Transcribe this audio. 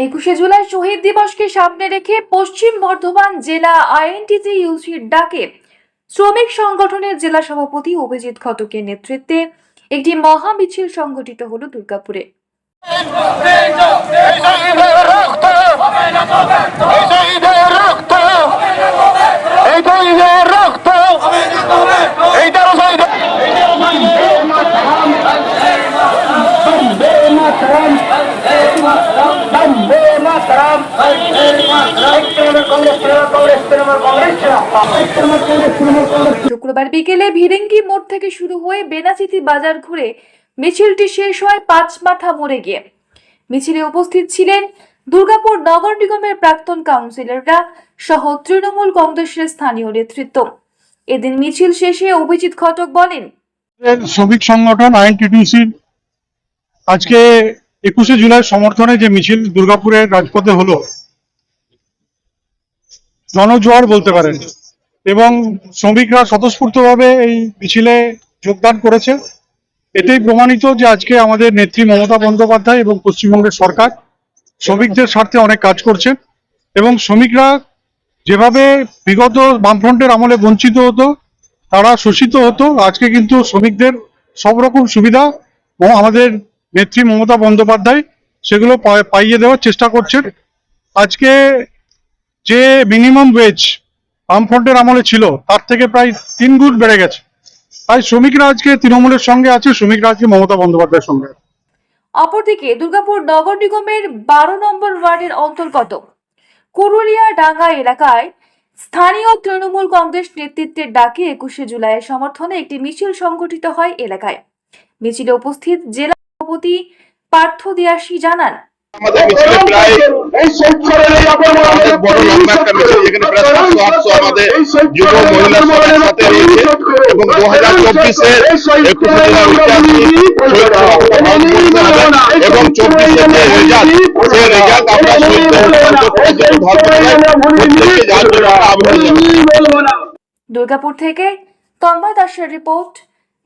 একুশে জুলাই শহীদ দিবসকে সামনে রেখে পশ্চিম বর্ধমান জেলা আইএনটিসি ইউসির ডাকে শ্রমিক সংগঠনের জেলা সভাপতি অভিজিৎ ঘটকের নেতৃত্বে একটি মহা মিছিল সংগঠিত হল দুর্গাপুরে। শুক্রবার বিকেলে ভিরেঙ্গি মোড় থেকে শুরু হয়ে বেনাচিতি বাজার ঘুরে মিছিলটি শেষ হয় পাঁচ মাথা মোড়ে গিয়ে। মিছিলে উপস্থিত ছিলেন দুর্গাপুর নগর নিগমের প্রাক্তন কাউন্সিলররা সহ তৃণমূল কংগ্রেসের স্থানীয় নেতৃত্ব। এদিন মিছিল শেষে অভিজিৎ ঘটক বলেন, শ্রমিক সংগঠন আইএনটিটিউসির আজকে একুশে জুলাই সমর্থনে যে মিছিল দুর্গাপুরের রাজপথে হলো, জনজোয়ার বলতে পারেন, এবং শ্রমিকরা স্বতঃস্ফূর্তভাবে এই মিছিলে যোগদান করেছে। এটাই প্রমাণিত যে আজকে আমাদের নেত্রী মমতা বন্দ্যোপাধ্যায় এবং পশ্চিমবঙ্গের সরকার শ্রমিকদের স্বার্থে অনেক কাজ করছেন, এবং শ্রমিকরা যেভাবে বিগত বামফ্রন্টের আমলে বঞ্চিত হতো, তারা শোষিত হতো, আজকে কিন্তু শ্রমিকদের সব রকম সুবিধা আমাদের নেত্রী মমতা বন্দ্যোপাধ্যায়, সেগুলো পাইয়ে দেওয়ার চেষ্টা করছেন। আজকে যে মিনিমাম ওয়েজ বামফ্রন্টের আমলে ছিল, তার থেকে প্রায় তিন গুণ বেড়ে গেছে। তাই শ্রমিকরা আজকে তৃণমূলের সঙ্গে আছে, শ্রমিকরা আজকে মমতা বন্দ্যোপাধ্যায়ের সঙ্গে অপরদিকে দুর্গাপুর নগর নিগমের বারো নম্বর ওয়ার্ডের অন্তর্গত কুরুলিয়া ডাঙ্গা এলাকায় স্থানীয় তৃণমূল কংগ্রেস নেতৃত্বের ডাকে একুশে জুলাইয়ের সমর্থনে একটি মিছিল সংগঠিত হয় এলাকায়। মিছিলে উপস্থিত জেলা সভাপতি পার্থ দিয়াসী জানান আমাদের মিছিলে প্রায় আমাদের বড় লম্বা একটা মিছিল যেখানে প্রায় সাতশো আটশো আমাদের যুব মহিলা সবার সাথে রয়েছে এবং দু হাজার একুশে যে রেজাল্ট সেই রেজাল্ট আমরা। দুর্গাপুর থেকে তন্ময় দাসের report